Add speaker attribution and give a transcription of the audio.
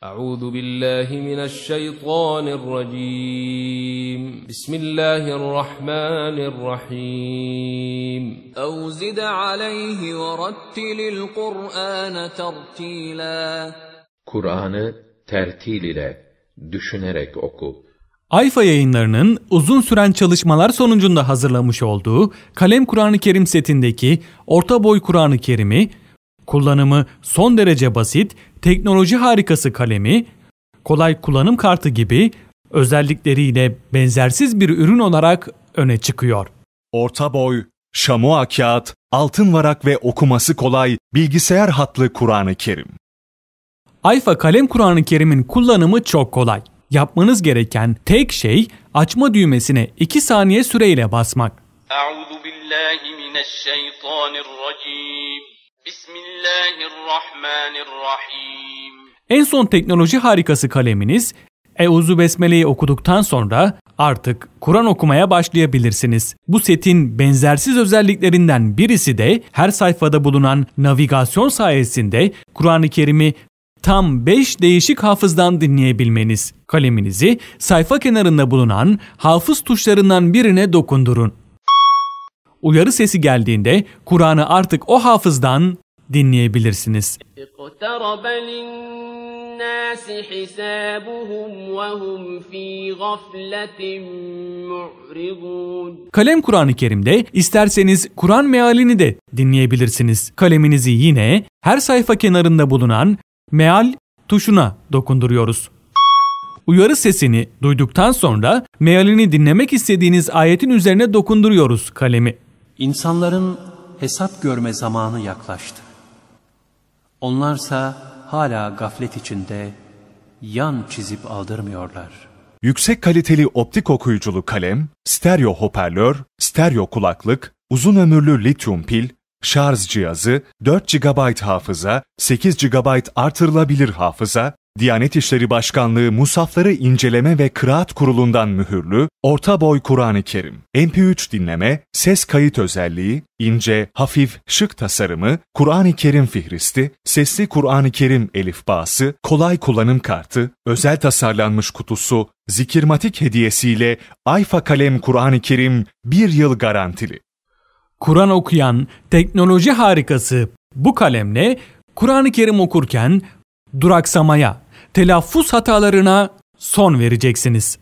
Speaker 1: أعوذ بالله من الشيطان الرجيم بسم الله الرحمن الرحيم
Speaker 2: أو زد عليه ورتل القرآن ترتيلا
Speaker 3: Kur'an'ı tertil ile, düşünerek oku.
Speaker 4: Ayfa yayınlarının uzun süren çalışmalar sonucunda hazırlamış olduğu Kalem Kur'an-ı Kerim setindeki orta boy Kur'an-ı Kerim'i, kullanımı son derece basit, teknoloji harikası kalemi, kolay kullanım kartı gibi özellikleriyle benzersiz bir ürün olarak öne çıkıyor.
Speaker 5: Orta boy, şamua kağıt, altın varak ve okuması kolay bilgisayar hatlı Kur'an-ı Kerim.
Speaker 4: Ayfa kalem Kur'an-ı Kerim'in kullanımı çok kolay. Yapmanız gereken tek şey açma düğmesine 2 saniye süreyle basmak.
Speaker 6: Euzu. Bismillahirrahmanirrahim.
Speaker 4: En son teknoloji harikası kaleminiz Euzu Besmele'yi okuduktan sonra artık Kur'an okumaya başlayabilirsiniz. Bu setin benzersiz özelliklerinden birisi de her sayfada bulunan navigasyon sayesinde Kur'an-ı Kerim'i tam 5 değişik hafızdan dinleyebilmeniz. Kaleminizi sayfa kenarında bulunan hafız tuşlarından birine dokundurun uyarı sesi geldiğinde Kur'an'ı artık o hafızdan dinleyebilirsiniz. Kalem Kur'an-ı Kerim'de isterseniz Kur'an mealini de dinleyebilirsiniz. Kaleminizi yine her sayfa kenarında bulunan meal tuşuna dokunduruyoruz. Uyarı sesini duyduktan sonra mealini dinlemek istediğiniz ayetin üzerine dokunduruyoruz kalemi.
Speaker 7: İnsanların hesap görme zamanı yaklaştı. Onlarsa hala gaflet içinde yan çizip aldırmıyorlar.
Speaker 5: Yüksek kaliteli optik okuyuculu kalem, stereo hoparlör, stereo kulaklık, uzun ömürlü lityum pil, şarj cihazı, 4 GB hafıza, 8 GB artırılabilir hafıza, Diyanet İşleri Başkanlığı Musafları İnceleme ve Kıraat Kurulu'ndan mühürlü, orta boy Kur'an-ı Kerim, MP3 dinleme, ses kayıt özelliği, ince, hafif, şık tasarımı, Kur'an-ı Kerim fihristi, sesli Kur'an-ı Kerim elifbası, kolay kullanım kartı, özel tasarlanmış kutusu, zikirmatik hediyesiyle Ayfa Kalem Kur'an-ı Kerim bir yıl garantili.
Speaker 4: Kur'an okuyan teknoloji harikası bu kalemle Kur'an-ı Kerim okurken duraksamaya, telaffuz hatalarına son vereceksiniz.